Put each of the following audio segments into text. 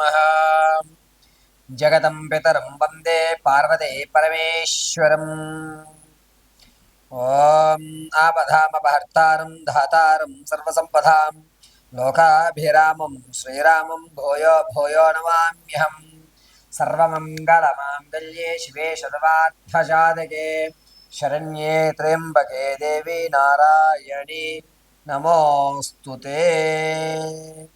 विद्मः जगतं पितरं वंदे पार्वते परमेश्वरम् ॐ आपधामपहर्तारं, धातारं, सर्वसम्पदां, लोकाभिरामं, श्रीरामं, भूयो भूयो नमाम्यहम्। सर्वमङ्गलमाङ्गल्ये शिवे शर्वार्थसाधके शरण्ये त्र्यम्बके देवी नारायणी। नमोऽस्तु ते।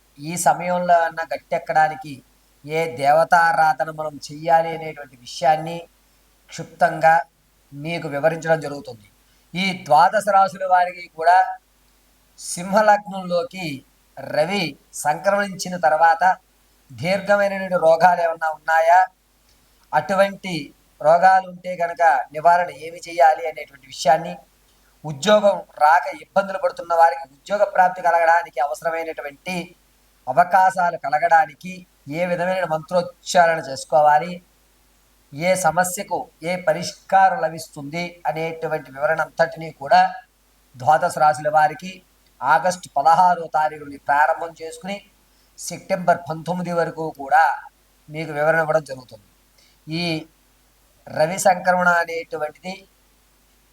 ఈ సమయంలో అన్న గట్టెక్కడానికి ఏ దేవతారాధన మనం చెయ్యాలి అనేటువంటి విషయాన్ని క్షుప్తంగా మీకు వివరించడం జరుగుతుంది. ఈ ద్వాదశ రాశుల వారికి కూడా సింహలగ్నంలోకి రవి సంక్రమించిన తర్వాత దీర్ఘమైనటువంటి రోగాలు ఏమన్నా ఉన్నాయా? అటువంటి రోగాలు ఉంటే కనుక నివారణ ఏమి చేయాలి అనేటువంటి విషయాన్ని ఉద్యోగం రాక ఇబ్బందులు పడుతున్న వారికి ఉద్యోగ ప్రాప్తి కలగడానికి అవసరమైనటువంటి అవకాశాలు కలగడానికి ఏ విధమైన మంత్రోచ్చారణ చేసుకోవాలి? ఏ సమస్యకు ఏ పరిష్కారం లభిస్తుంది? అనేటువంటి వివరణ అంతటినీ కూడా ద్వాదశ రాశుల వారికి ఆగస్టు పదహారో తారీఖు నుండి ప్రారంభం చేసుకుని సెప్టెంబర్ పంతొమ్మిది వరకు కూడా మీకు వివరణ ఇవ్వడం జరుగుతుంది. ఈ రవి సంక్రమణ అనేటువంటిది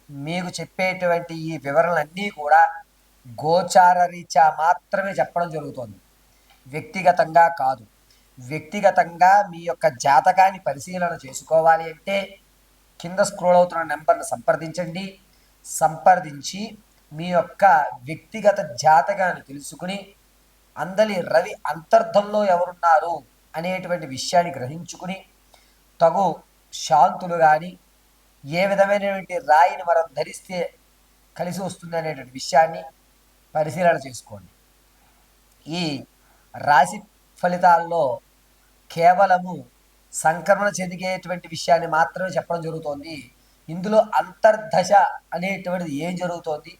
మీకు చెప్పేటువంటి ఈ వివరణలన్నీ కూడా గోచార రీత్యా మాత్రమే చెప్పడం జరుగుతుంది. వ్యక్తిగతంగా కాదు. వ్యక్తిగతంగా మీ యొక్క జాతకాన్ని పరిశీలన చేసుకోవాలి అంటే కింద స్క్రోల్ అవుతున్న నెంబర్ను సంప్రదించండి. సంప్రదించి మీ యొక్క వ్యక్తిగత జాతకాన్ని తెలుసుకుని అందలి రవి అంతర్ధంలో ఎవరున్నారు అనేటువంటి విషయాన్ని గ్రహించుకుని తగు శాంతులు కానీ ఏ విధమైనటువంటి రాయిని మనం ధరిస్తే కలిసి వస్తుంది అనేటువంటి విషయాన్ని పరిశీలన చేసుకోండి. ఈ రాశి ఫలితాల్లో కేవలము సంక్రమణ చెందిగేటువంటి విషయాన్ని మాత్రమే చెప్పడం జరుగుతోంది. ఇందులో అంతర్దశ అనేటువంటిది ఏం జరుగుతోంది?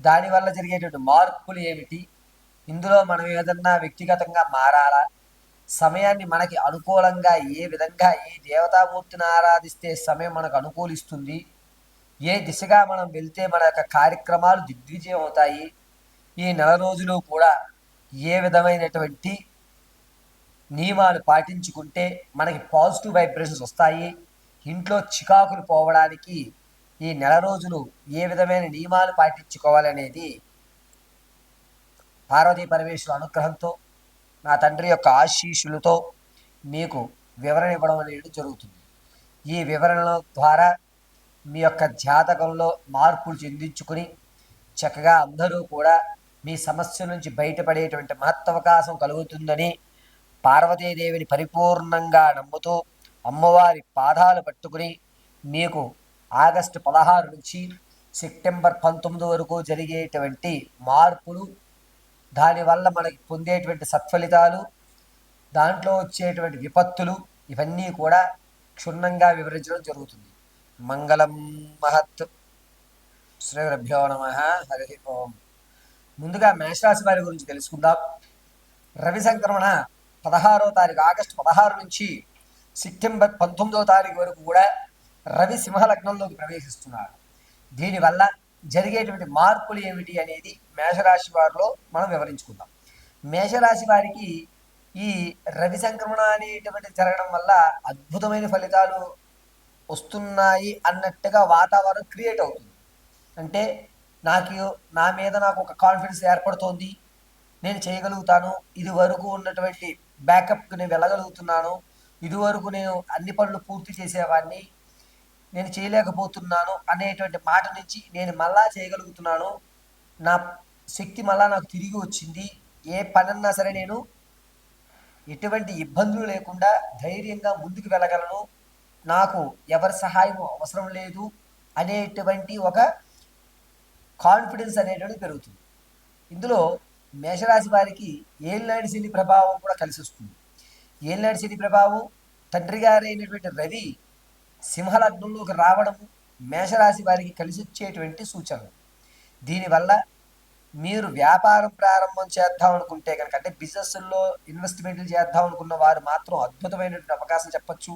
దానివల్ల జరిగేటువంటి మార్పులు ఏమిటి? ఇందులో మనం ఏదన్నా వ్యక్తిగతంగా మారాలా? సమయాన్ని మనకి అనుకూలంగా ఏ విధంగా ఏ దేవతామూర్తిని ఆరాధిస్తే సమయం మనకు అనుకూలిస్తుంది? ఏ దిశగా మనం వెళ్తే మన యొక్క కార్యక్రమాలు దిగ్విజయం అవుతాయి? ఈ నెల రోజులు కూడా ఏ విధమైనటువంటి నియమాలు పాటించుకుంటే మనకి పాజిటివ్ వైబ్రేషన్స్ వస్తాయి ఇంట్లో చికాకులు పోవడానికి ఈ నెల రోజులు ఏ విధమైన నియమాలు పాటించుకోవాలనేది పార్వతీ పరమేశ్వరు అనుగ్రహంతో నా తండ్రి యొక్క ఆశీస్సులతో మీకు వివరణ ఇవ్వడం అనేది జరుగుతుంది. ఈ వివరణల ద్వారా మీ యొక్క జాతకంలో మార్పులు చెందించుకుని చక్కగా అందరూ కూడా మీ సమస్య నుంచి బయటపడేటువంటి మహత్వకాశం కలుగుతుందని పార్వతీదేవిని పరిపూర్ణంగా నమ్ముతూ అమ్మవారి పాదాలు పట్టుకుని మీకు ఆగస్టు పదహారు నుంచి సెప్టెంబర్ పంతొమ్మిది వరకు జరిగేటువంటి మార్పులు దానివల్ల మనకి పొందేటువంటి సత్ఫలితాలు దాంట్లో వచ్చేటువంటి విపత్తులు ఇవన్నీ కూడా క్షుణ్ణంగా వివరించడం జరుగుతుంది. మంగళం మహత్. శ్రీ రభ్యో నమ. హరి ఓం. ముందుగా మేషరాశి వారి గురించి తెలుసుకుందాం. రవి సంక్రమణ పదహారో తారీఖు ఆగస్టు పదహారు నుంచి సెప్టెంబర్ పంతొమ్మిదో తారీఖు వరకు కూడా రవి సింహలగ్నంలోకి ప్రవేశిస్తున్నారు దీనివల్ల జరిగేటువంటి మార్పులు ఏమిటి అనేది మేషరాశి వారిలో మనం వివరించుకుందాం. మేషరాశి వారికి ఈ రవి సంక్రమణ అనేటువంటి జరగడం వల్ల అద్భుతమైన ఫలితాలు వస్తున్నాయి అన్నట్టుగా వాతావరణం క్రియేట్ అవుతుంది. అంటే నాకు నా మీద నాకు ఒక కాన్ఫిడెన్స్ ఏర్పడుతోంది. నేను చేయగలుగుతాను. ఇది వరకు ఉన్నటువంటి బ్యాకప్కి నేను వెళ్ళగలుగుతున్నాను. ఇదివరకు నేను అన్ని పనులు పూర్తి చేసేవాడిని. నేను చేయలేకపోతున్నాను అనేటువంటి మాట నుంచి నేను మళ్ళా చేయగలుగుతున్నాను. నా శక్తి మళ్ళా నాకు తిరిగి వచ్చింది. ఏ పనన్నా సరే నేను ఎటువంటి ఇబ్బందులు లేకుండా ధైర్యంగా ముందుకు వెళ్ళగలను. నాకు ఎవరి సహాయం అవసరం లేదు అనేటువంటి ఒక కాన్ఫిడెన్స్ అనేటువంటిది పెరుగుతుంది. ఇందులో మేషరాశి వారికి ఏలినాటి శని ప్రభావం కూడా కలిసి వస్తుంది. ఏలినాటి శని ప్రభావం? తండ్రి గారైనటువంటి రవి సింహలగ్నంలోకి రావడము మేషరాశి వారికి కలిసి వచ్చేటువంటి సూచనలు. దీనివల్ల మీరు వ్యాపారం ప్రారంభం చేద్దాం అనుకుంటే కనుక అంటే బిజినెస్లో ఇన్వెస్ట్మెంట్లు చేద్దాం అనుకున్న వారు మాత్రం అద్భుతమైనటువంటి అవకాశం చెప్పచ్చు.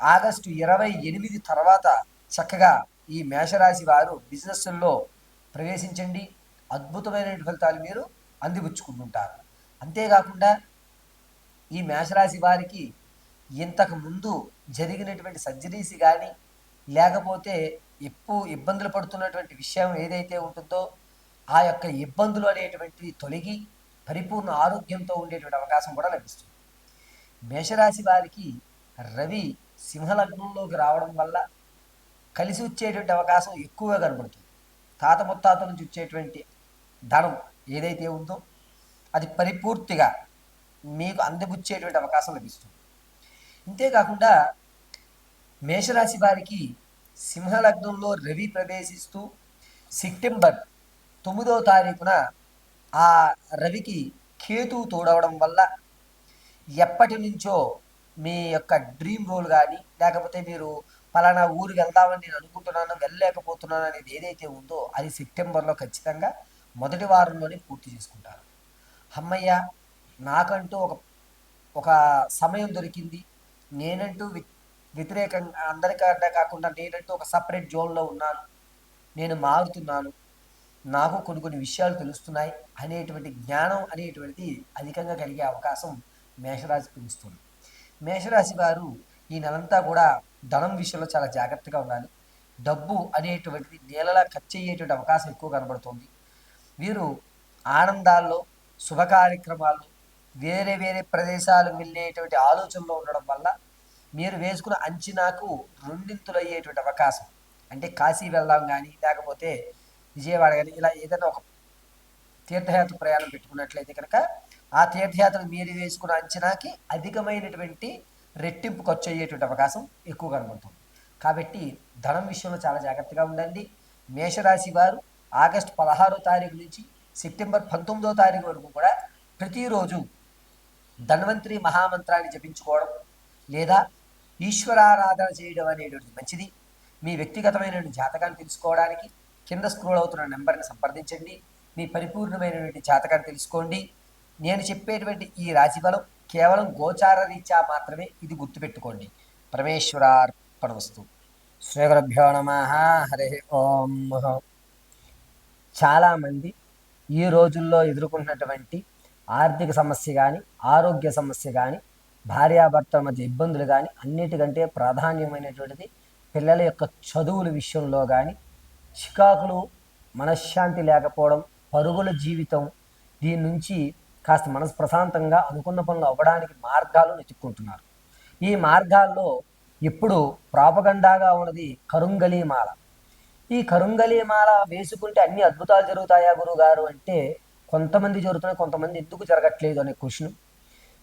ఆగస్టు ఇరవై ఎనిమిది తర్వాత చక్కగా ఈ మేషరాశి వారు బిజినెస్లో ప్రవేశించండి. అద్భుతమైన ఫలితాలు మీరు అందిపుచ్చుకుంటుంటారు. అంతేకాకుండా ఈ మేషరాశి వారికి ఇంతకు ముందు జరిగినటువంటి సర్జరీస్ కానీ లేకపోతే ఎక్కువ ఇబ్బందులు పడుతున్నటువంటి విషయం ఏదైతే ఉంటుందో ఆ యొక్క ఇబ్బందులు అనేటువంటివి తొలగి పరిపూర్ణ ఆరోగ్యంతో ఉండేటువంటి అవకాశం కూడా లభిస్తుంది. మేషరాశి వారికి రవి సింహలగ్నంలోకి రావడం వల్ల కలిసి వచ్చేటువంటి అవకాశం ఎక్కువగా కనబడుతుంది. తాత ముత్తాత నుంచి వచ్చేటువంటి ధనం ఏదైతే ఉందో అది పరిపూర్తిగా మీకు అందిపుచ్చేటువంటి అవకాశం లభిస్తుంది. ఇంతేకాకుండా మేషరాశి వారికి సింహలగ్నంలో రవి ప్రవేశిస్తూ సెప్టెంబర్ తొమ్మిదవ తారీఖున ఆ రవికి కేతువు తోడవడం వల్ల ఎప్పటి నుంచో మీ యొక్క డ్రీమ్ రోల్ కానీ లేకపోతే మీరు పలానా ఊరికి వెళ్దామని నేను అనుకుంటున్నాను వెళ్ళలేకపోతున్నాను అనేది ఏదైతే ఉందో అది సెప్టెంబర్లో ఖచ్చితంగా మొదటి వారంలోనే పూర్తి చేసుకుంటారు. అమ్మయ్య నాకంటూ ఒక ఒక సమయం దొరికింది. నేనంటూ వ్యతిరేకంగా అందరికంటే కాకుండా నేనంటూ ఒక సపరేట్ జోన్లో ఉన్నాను. నేను మారుతున్నాను. నాకు కొన్ని కొన్ని విషయాలు తెలుస్తున్నాయి అనేటువంటి జ్ఞానం అనేటువంటిది అధికంగా కలిగే అవకాశం మేషరాశి పిలుస్తుంది మేషరాశి వారు ఈ నెలంతా కూడా ధనం విషయంలో చాలా జాగ్రత్తగా ఉండాలి. డబ్బు అనేటువంటిది నేలలా ఖర్చు అయ్యేటువంటి అవకాశం ఎక్కువ కనబడుతుంది. వీరు ఆనందాల్లో శుభ కార్యక్రమాల్లో వేరే వేరే ప్రదేశాలకు వెళ్ళేటువంటి ఆలోచనలో ఉండడం వల్ల మీరు వేసుకున్న అంచనాకు రెండింతులు అయ్యేటువంటి అవకాశం. అంటే కాశీ వెళ్దాం కానీ లేకపోతే విజయవాడ కానీ ఇలా ఏదైనా ఒక తీర్థయాత్ర ప్రయాణం పెట్టుకున్నట్లయితే కనుక ఆ తీర్థయాత్ర మీరు వేసుకున్న అంచనాకి అధికమైనటువంటి రెట్టింపు ఖర్చు అయ్యేటువంటి అవకాశం ఎక్కువ కనబడుతుంది. కాబట్టి ధనం విషయంలో చాలా జాగ్రత్తగా ఉండండి. మేషరాశి వారు ఆగస్టు పదహారో తారీఖు నుంచి సెప్టెంబర్ పంతొమ్మిదో తారీఖు వరకు కూడా ప్రతిరోజు ధన్వంతరి మహామంత్రాన్ని జపించుకోవడం లేదా ఈశ్వరారాధన చేయడం అనేటువంటిది మంచిది. మీ వ్యక్తిగతమైనటువంటి జాతకాన్ని తెలుసుకోవడానికి కింద స్క్రోల్ అవుతున్న నెంబర్ని సంప్రదించండి. మీ పరిపూర్ణమైనటువంటి జాతకాన్ని తెలుసుకోండి. నేను చెప్పేటువంటి ఈ రాశి బలం కేవలం గోచార రీత్యా మాత్రమే ఇది గుర్తుపెట్టుకోండి. పరమేశ్వరార్పణ వస్తు శ్రీ గురుభ్యో నమ. హరి ఓం. చాలామంది ఈ రోజుల్లో ఎదుర్కొంటున్నటువంటి ఆర్థిక సమస్య కానీ ఆరోగ్య సమస్య కానీ భార్యాభర్తల మధ్య ఇబ్బందులు కానీ అన్నిటికంటే ప్రాధాన్యమైనటువంటిది పిల్లల యొక్క చదువుల విషయంలో కానీ చికాకులు మనశ్శాంతి లేకపోవడం పరుగుల జీవితం దీని నుంచి కాస్త మనసు ప్రశాంతంగా అనుకున్న పనులు అవ్వడానికి మార్గాలు వెతుక్కుంటున్నారు ఈ మార్గాల్లో ఇప్పుడు ప్రాపగండాగా ఉన్నది కరుంగలీమాల ఈ కరుంగలీమాల వేసుకుంటే అన్ని అద్భుతాలు జరుగుతాయా గురుగారు అంటే కొంతమంది జరుగుతున్నాయి కొంతమంది ఎందుకు జరగట్లేదు అనే క్వశ్చన్.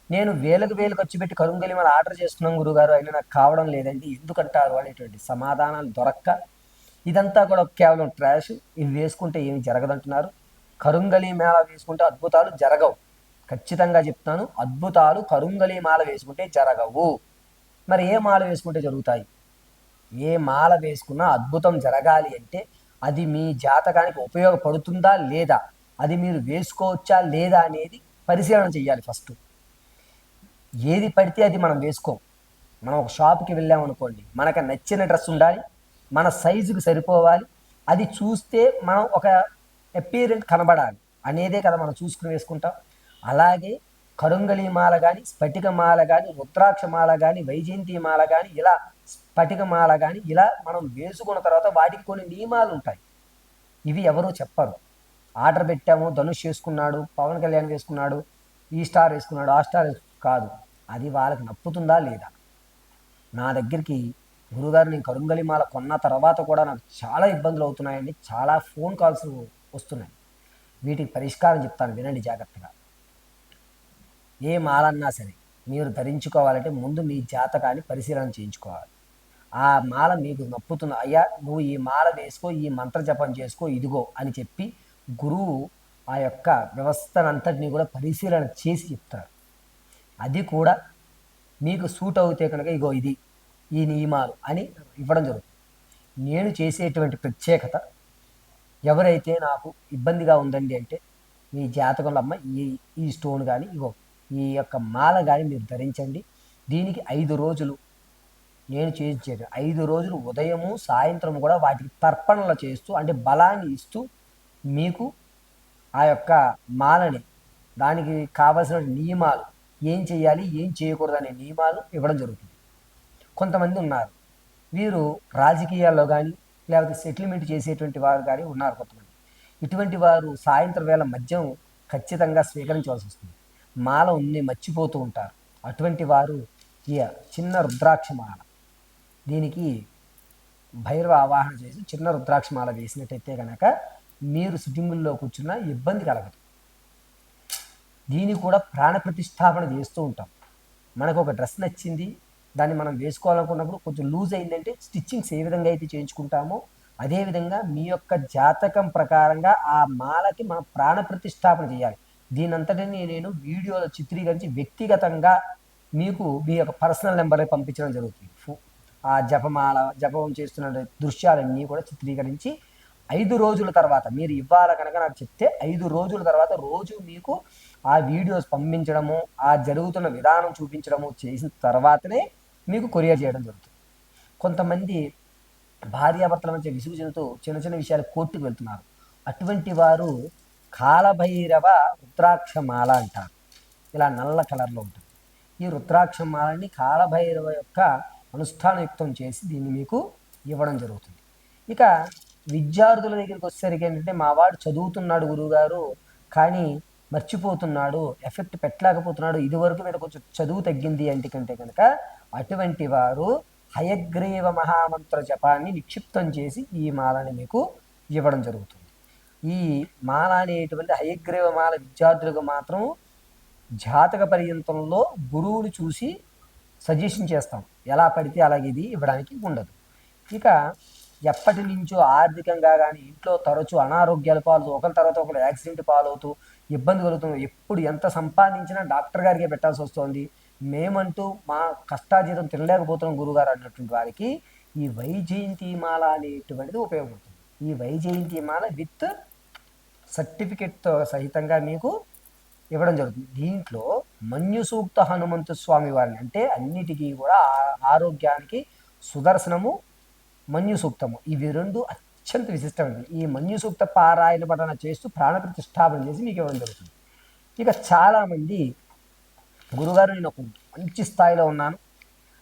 నేను వేలకు వేలు ఖర్చు పెట్టి కరుంగలీమాల ఆర్డర్ చేస్తున్నాం గురుగారు అయినా నాకు కావడం లేదండి. ఎందుకంటారు అనేటువంటి సమాధానాలు దొరక్క. ఇదంతా కూడా కేవలం ట్రాష్. ఇవి వేసుకుంటే ఏమి జరగదంటున్నారు. కరుంగలి మాల వేసుకుంటే అద్భుతాలు జరగవు. ఖచ్చితంగా చెప్తాను అద్భుతాలు కరుంగలి మాల వేసుకుంటే జరగవు. మరి ఏ మాల వేసుకుంటే జరుగుతాయి? ఏ మాల వేసుకున్నా అద్భుతం జరగాలి అంటే అది మీ జాతకానికి ఉపయోగపడుతుందా లేదా? అది మీరు వేసుకోవచ్చా లేదా అనేది పరిశీలన చేయాలి ఫస్ట్. ఏది పడితే అది మనం వేసుకోం. మనం ఒక షాప్కి వెళ్ళామనుకోండి మనకు నచ్చిన డ్రెస్ ఉండాలి మన సైజుకి సరిపోవాలి అది చూస్తే మనం ఒక అపీరెంట్ కనబడాలి. అనేదే కదా మనం చూసుకుని వేసుకుంటాం. అలాగే కరుంగళి మాల కానీ స్ఫటిక మాల కానీ రుద్రాక్ష మాల కానీ వైజయంతి మాల కానీ ఇలా స్ఫటిక మాల కానీ ఇలా మనం వేసుకున్న తర్వాత వాటికి కొన్ని నియమాలు ఉంటాయి. ఇవి ఎవరో చెప్పరు. ఆర్డర్ పెట్టాము ధనుష్ వేసుకున్నాడు పవన్ కళ్యాణ్ వేసుకున్నాడు ఈ స్టార్ వేసుకున్నాడు ఆ స్టార్ కాదు అది వాళ్ళకి నప్పుతుందా లేదా? నా దగ్గరికి గురుగారు నేను కరుంగలి మాల కొన్న తర్వాత కూడా నాకు చాలా ఇబ్బందులు అవుతున్నాయండి. చాలా ఫోన్ కాల్స్ వస్తున్నాయి. వీటికి పరిష్కారం చెప్తాను. వినండి జాగ్రత్తగా. ఏ మాలన్నా సరే మీరు ధరించుకోవాలంటే ముందు మీ జాతకాన్ని పరిశీలన చేయించుకోవాలి. ఆ మాల మీకు నప్పుతుంది అయ్యా నువ్వు ఈ మాల వేసుకో ఈ మంత్ర జపం చేసుకో ఇదిగో అని చెప్పి గురువు ఆ యొక్క వ్యవస్థనంతటినీ కూడా పరిశీలన చేసి చెప్తారు అది కూడా మీకు సూట్ అవుతే కనుక ఇగో ఇది ఈ నియమాలు అని ఇవ్వడం జరుగుతుంది. నేను చేసేటువంటి ప్రత్యేకత ఎవరైతే నాకు ఇబ్బందిగా ఉందండి అంటే మీ జాతకంలో అమ్మ ఈ ఈ స్టోన్ కానీ ఇగో ఈ యొక్క మాల కానీ మీరు ధరించండి. దీనికి ఐదు రోజులు నేను చేయించాను ఐదు రోజులు ఉదయము సాయంత్రం కూడా వాటికి తర్పణలు చేస్తూ అంటే బలాన్ని ఇస్తూ మీకు ఆ యొక్క మాలని దానికి కావలసిన నియమాలు ఏం చేయాలి ఏం చేయకూడదు అనే నియమాలు ఇవ్వడం జరుగుతుంది. కొంతమంది ఉన్నారు. వీరు రాజకీయాల్లో కానీ లేకపోతే సెటిల్మెంట్ చేసేటువంటి వారు కానీ ఉన్నారు కొంతమంది. ఇటువంటి వారు సాయంత్రం వేళ మద్యం ఖచ్చితంగా స్వీకరించవలసి వస్తుంది. మాల ఉన్ని మర్చిపోతూ ఉంటారు. అటువంటి వారు ఈ చిన్న రుద్రాక్ష మాల. దీనికి భైరవ ఆవాహన చేసి చిన్న రుద్రాక్ష మాల వేసినట్టయితే కనుక మీరు సిట్టింగుల్లో కూర్చున్న ఇబ్బంది కలగదు. దీన్ని కూడా ప్రాణ ప్రతిష్టాపన చేస్తూ ఉంటాం. మనకు ఒక డ్రెస్ నచ్చింది దాన్ని మనం వేసుకోవాలనుకున్నప్పుడు కొంచెం లూజ్ అయిందంటే స్టిచ్చింగ్స్ ఏ విధంగా అయితే చేయించుకుంటామో అదేవిధంగా మీ యొక్క జాతకం ప్రకారంగా ఆ మాలకి మనం ప్రాణ ప్రతిష్టాపన చేయాలి. దీనంతటిని నేను వీడియోలో చిత్రీకరించి వ్యక్తిగతంగా మీకు మీ యొక్క పర్సనల్ నెంబర్ని పంపించడం జరుగుతుంది. ఆ జపమాల జపం చేస్తున్న దృశ్యాలన్నీ కూడా చిత్రీకరించి ఐదు రోజుల తర్వాత మీరు ఇవ్వాల కనుక నాకు చెప్తే ఐదు రోజుల తర్వాత రోజు మీకు ఆ వీడియోస్ పంపించడము ఆ జరుగుతున్న విధానం చూపించడము చేసిన తర్వాతనే మీకు కొరియర్ చేయడం జరుగుతుంది. కొంతమంది భార్యాభర్తల మధ్య విసుగు చెందుతూ చిన్న చిన్న విషయాలు కోర్టుకు వెళ్తున్నారు. అటువంటి వారు కాలభైరవ రుద్రాక్షమాల అంటారు. ఇలా నల్ల కలర్లో ఉంటుంది. ఈ రుద్రాక్షమాలని కాలభైరవ యొక్క అనుష్ఠానయుక్తం చేసి దీన్ని మీకు ఇవ్వడం జరుగుతుంది. ఇక విద్యార్థుల దగ్గరికి వచ్చేసరికి ఏంటంటే మా వాడు చదువుతున్నాడు గురువుగారు కానీ మర్చిపోతున్నాడు ఎఫెక్ట్ పెట్టలేకపోతున్నాడు ఇదివరకు మీద కొంచెం చదువు తగ్గింది అంటే కంటే కనుక అటువంటి వారు హయగ్రీవ మహామంత్ర జపాన్ని నిక్షిప్తం చేసి ఈ మాలని మీకు ఇవ్వడం జరుగుతుంది. ఈ మాల అనేటువంటి హయగ్రీవ మాల విద్యార్థులకు మాత్రం జాతక పర్యంతంలో గురువుని చూసి సజెషన్ చేస్తాం. ఎలా పడితే అలాగే ఇది ఇవ్వడానికి ఉండదు. ఇక ఎప్పటి నుంచో ఆర్థికంగా కానీ ఇంట్లో తరచూ అనారోగ్యాల పాలు ఒకరి తర్వాత ఒకరు యాక్సిడెంట్ పాలవుతూ ఇబ్బంది కలుగుతుంది ఎప్పుడు ఎంత సంపాదించినా డాక్టర్ గారికే పెట్టాల్సి వస్తుంది. మేమంటూ మా కష్టాజీతం తినలేకపోతున్నాం గురుగారు అన్నటువంటి వారికి ఈ వైజయంతి మాల అనేటువంటిది ఉపయోగపడుతుంది. ఈ వైజయంతి మాల విత్ సర్టిఫికెట్తో సహితంగా మీకు ఇవ్వడం జరుగుతుంది. దీంట్లో మన్యు సూక్త హనుమంతు స్వామి వారిని అంటే అన్నిటికీ కూడా ఆరోగ్యానికి సుదర్శనము మన్యు సూక్తము ఇవి రెండు అత్యంత విశిష్టమైనవి. ఈ మన్యు సూక్త పారాయణ పఠన చేస్తూ ప్రాణ ప్రతిష్టాపన చేసి మీకు ఇవ్వడం జరుగుతుంది. ఇక చాలామంది గురుగారు నేను ఒక మంచి స్థాయిలో ఉన్నాను.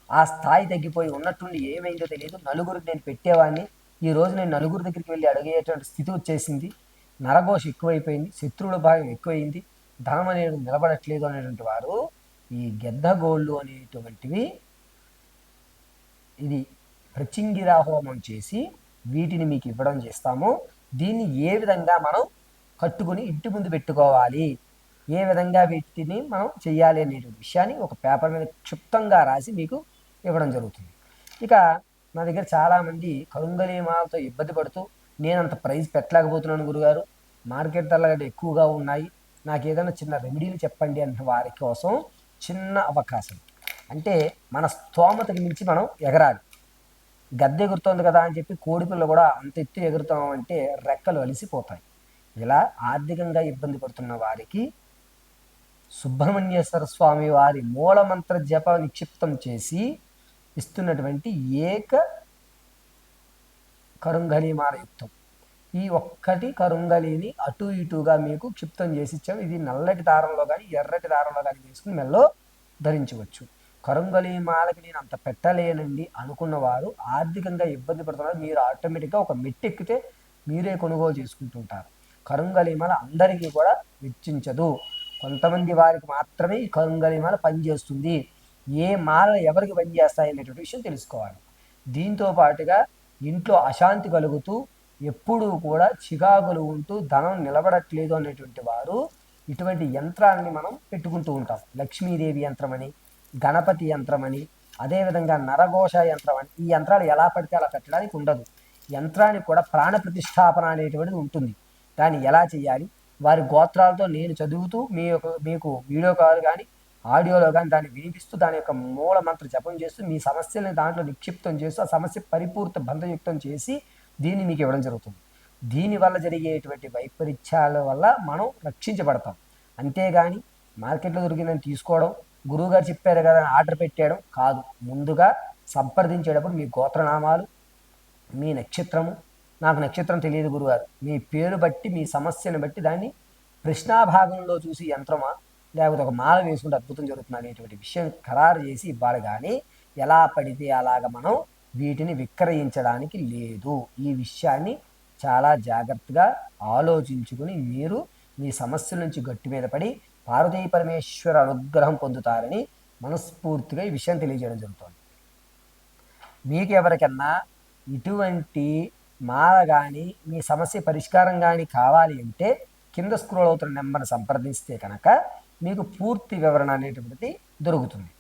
ఆ స్థాయి తగ్గిపోయి ఉన్నట్టుండి ఏమైందో తెలియదు. నలుగురికి నేను పెట్టేవాడిని. ఈ రోజు నేను నలుగురు దగ్గరికి వెళ్ళి అడిగేటువంటి స్థితి వచ్చేసింది. నరఘోష ఎక్కువైపోయింది శత్రువుల భాగం ఎక్కువైంది ధనం అనేది నిలబడట్లేదు అనేటువంటి వారు ఈ గెద్దగోళ్ళు అనేటువంటివి ఇది ప్రచింగిరా హోమం చేసి వీటిని మీకు ఇవ్వడం చేస్తాము. దీన్ని ఏ విధంగా మనం కట్టుకుని ఇంటి ముందు పెట్టుకోవాలి ఏ విధంగా వీటిని మనం చేయాలి అనే విషయాన్ని ఒక పేపర్ మీద క్షిప్తంగా రాసి మీకు ఇవ్వడం జరుగుతుంది. ఇక నా దగ్గర చాలామంది కరుంగలీమాలతో ఇబ్బంది పడుతూ నేను అంత ప్రైస్ పెట్టలేకపోతున్నాను గురుగారు. మార్కెట్ ధరలు ఎక్కువగా ఉన్నాయి. నాకు ఏదైనా చిన్న రెమెడీలు చెప్పండి అన్న వారి కోసం చిన్న అవకాశం. అంటే మన స్తోమతకి మించి మనం ఎగరాలి. గద్దె ఎగురుతోంది కదా అని చెప్పి కోడిపిల్ల కూడా అంత ఎత్తు ఎగురుతాం అంటే రెక్కలు అలిసిపోతాయి. ఇలా ఆర్థికంగా ఇబ్బంది పడుతున్న వారికి సుబ్రహ్మణ్యేశ్వర స్వామి వారి మూలమంత్ర జప నిక్షిప్తం చేసి ఇస్తున్నటువంటి ఏక కరుంగళీమాల యుక్తం ఈ ఒక్కటి కరుంగలిని అటు ఇటుగా మీకు క్షిప్తం చేసి ఇచ్చాము ఇది నల్లటి దారంలో కానీ ఎర్రటి దారంలో కానీ తీసుకుని మెల్లో ధరించవచ్చు. కరుంగలీమాలకి నేను అంత పెట్టలేనండి అనుకున్న వారు ఆర్థికంగా ఇబ్బంది పడుతున్నారు. మీరు ఆటోమేటిక్గా ఒక మెట్టెక్కితే మీరే కొనుగోలు చేసుకుంటుంటారు. కరుంగలీమాల అందరికీ కూడా వెచ్చించదు. కొంతమంది వారికి మాత్రమే ఈ కరుంగలీమాల పనిచేస్తుంది ఏ మాల ఎవరికి పనిచేస్తాయి అనేటువంటి విషయం తెలుసుకోవాలి. దీంతో పాటుగా ఇంట్లో అశాంతి కలుగుతూ ఎప్పుడూ కూడా చికాకులు ఉంటూ ధనం నిలబడట్లేదు అనేటువంటి వారు ఇటువంటి యంత్రాన్ని మనం పెట్టుకుంటూ ఉంటాం. లక్ష్మీదేవి యంత్రమని గణపతి యంత్రమని అదేవిధంగా నరఘోష యంత్రం అని ఈ యంత్రాలు ఎలా పడితే అలా పెట్టడానికి ఉండదు. యంత్రానికి కూడా ప్రాణ ప్రతిష్టాపన అనేటువంటిది ఉంటుంది. దాన్ని ఎలా చేయాలి? వారి గోత్రాలతో నేను చదువుతూ మీ యొక్క మీకు వీడియో కాల్ కానీ ఆడియోలో కానీ దాన్ని వినిపిస్తూ దాని యొక్క మూల మంత్ర జపం చేస్తూ మీ సమస్యలను దాంట్లో నిక్షిప్తం చేస్తూ ఆ సమస్య పరిపూర్త బంధయుక్తం చేసి దీన్ని మీకు ఇవ్వడం జరుగుతుంది. దీనివల్ల జరిగేటువంటి వైపరీత్యాల వల్ల మనం రక్షించబడతాం. అంతేగాని మార్కెట్లో దొరికిందని తీసుకోవడం గురువుగారు చెప్పారు కదా అని ఆర్డర్ పెట్టేయడం కాదు. ముందుగా సంప్రదించేటప్పుడు మీ గోత్రనామాలు మీ నక్షత్రము నాకు నక్షత్రం తెలియదు గురుగారు మీ పేరు బట్టి మీ సమస్యను బట్టి దాన్ని ప్రశ్నాభాగంలో చూసి యంత్రమా? లేకపోతే ఒక మాల వేసుకుంటే అద్భుతం జరుగుతుంది అనేటువంటి విషయం ఖరారు చేసి ఇవ్వాలి కానీ ఎలా పడితే అలాగ మనం వీటిని విక్రయించడానికి లేదు. ఈ విషయాన్ని చాలా జాగ్రత్తగా ఆలోచించుకుని మీరు మీ సమస్యల నుంచి గట్టి మీద పడి పార్వతీ పరమేశ్వర అనుగ్రహం పొందుతారని మనస్ఫూర్తిగా ఈ విషయం తెలియజేయడం జరుగుతుంది. మీకు ఎవరికన్నా ఇటువంటి మాల కానీ మీ సమస్య పరిష్కారం కానీ కావాలి అంటే కింద స్క్రోల్ అవుతున్న నెంబర్ని సంప్రదిస్తే కనుక మీకు పూర్తి వివరణ అనేటువంటిది దొరుకుతుంది.